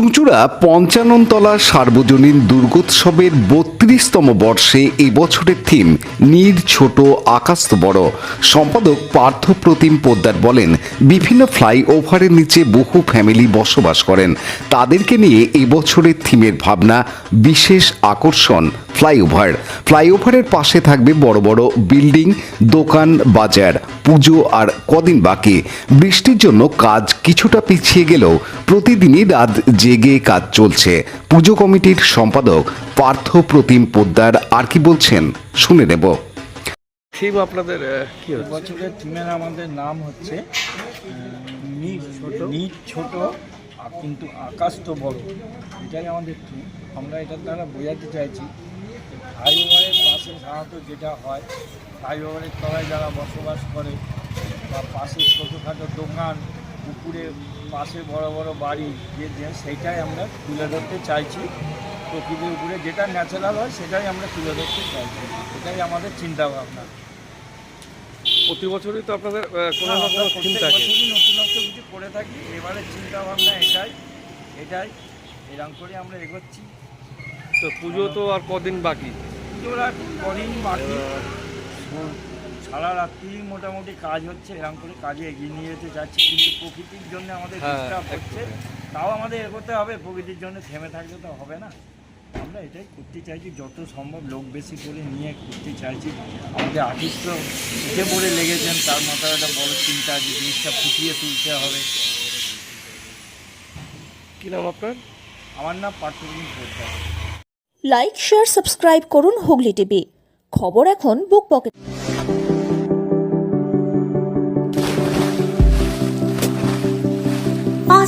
চুঁচুড়া পঞ্চাননতলা সার্বজনীন দুর্গোৎসবের বত্রিশতম বর্ষে এবছরের থিম নীর ছোট, আকাশ বড় সম্পাদক পার্থ প্রতিম পোদ্দার বলেন, বিভিন্ন ফ্লাইওভারের নিচে বহু ফ্যামিলি বসবাস করেন। তাদেরকে নিয়ে এবছরের থিমের ভাবনা, বিশেষ আকর্ষণ, ফ্লাইওভার। ফ্লাইওভারের পাশে থাকবে বড় বড় বিল্ডিং, দোকান, বাজার, পুজো আর কদিন বাকি। বৃষ্টির জন্য কাজ কিছুটা পিছিয়ে গেলেও প্রতিদিনই রাত জেগে কাজ চলছে। পুজো কমিটির সম্পাদক পার্থ প্রতিম পোদ্দার আর কি বলছেন শুনে নেব। থিম আপনাদের কি বছরের থিমের আমাদের নাম হচ্ছে ছোট। কিন্তু আকাশ তো বড়। এটাই আমাদের থিম আমরা এটার দ্বারা বোঝাতে চাইছি ফ্লাইওভারের পাশে সাধারণত যেটা হয় ফ্লাইওভারের তলায় যারা বসবাস করে বা পাশে ছোটোখাটো দোকান পুকুরে পাশে বড় বড় বাড়ি যে যে সেইটাই আমরা তুলে ধরতে চাইছি। প্রকৃতির উপরে যেটা ন্যাচারাল হয় সেটাই আমরা তুলে ধরতে চাইছি। এটাই আমাদের চিন্তা ভাবনা প্রতি বছরই তো আপনাদের কোনো না কোনো থিম থাকে। নতুনত্ব কিছু করে থাকি। এবারে চিন্তা ভাবনা এটাই এটাই। এরকম করে আমরা এগোচ্ছি। তো পুজো তো আর কদিন বাকি? পুজোর আর কদিন বাকি। সারা রাত্রি মোটামুটি কাজ হচ্ছে এরকম করে কাজে এগিয়ে নিয়ে যেতে চাচ্ছি কিন্তু প্রকৃতির জন্য আমাদের হ্যাঁ, ডিস্টার্ব হচ্ছে। তাও আমাদের এগোতে হবে প্রকৃতির জন্য থেমে থাকলে তো হবে না। আমরা এটাই করতে চাইছি যত সম্ভব লোক বেশি করে নিয়ে করতে চাইছি। আমাদের আর্টিস্ট উঠে পড়ে লেগেছেন তার মাথায় একটা বড় চিন্তা যে জিনিসটা ফুটিয়ে তুলতে হবে। কি নাম আপনার? আমার নাম পোদ্দার। লাইক শেয়ার সাবস্ক্রাইব করুন হুগলি টিভি। খবর এখন বুক pocket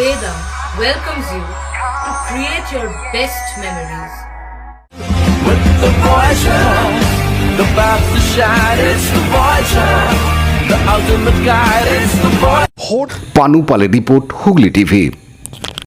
Veda welcomes you to create your best memories. the Voyager. The path to shine, it's the Voyager. The ultimate guide, it's the Voyager. Vote পানুপালের report Hooghly TV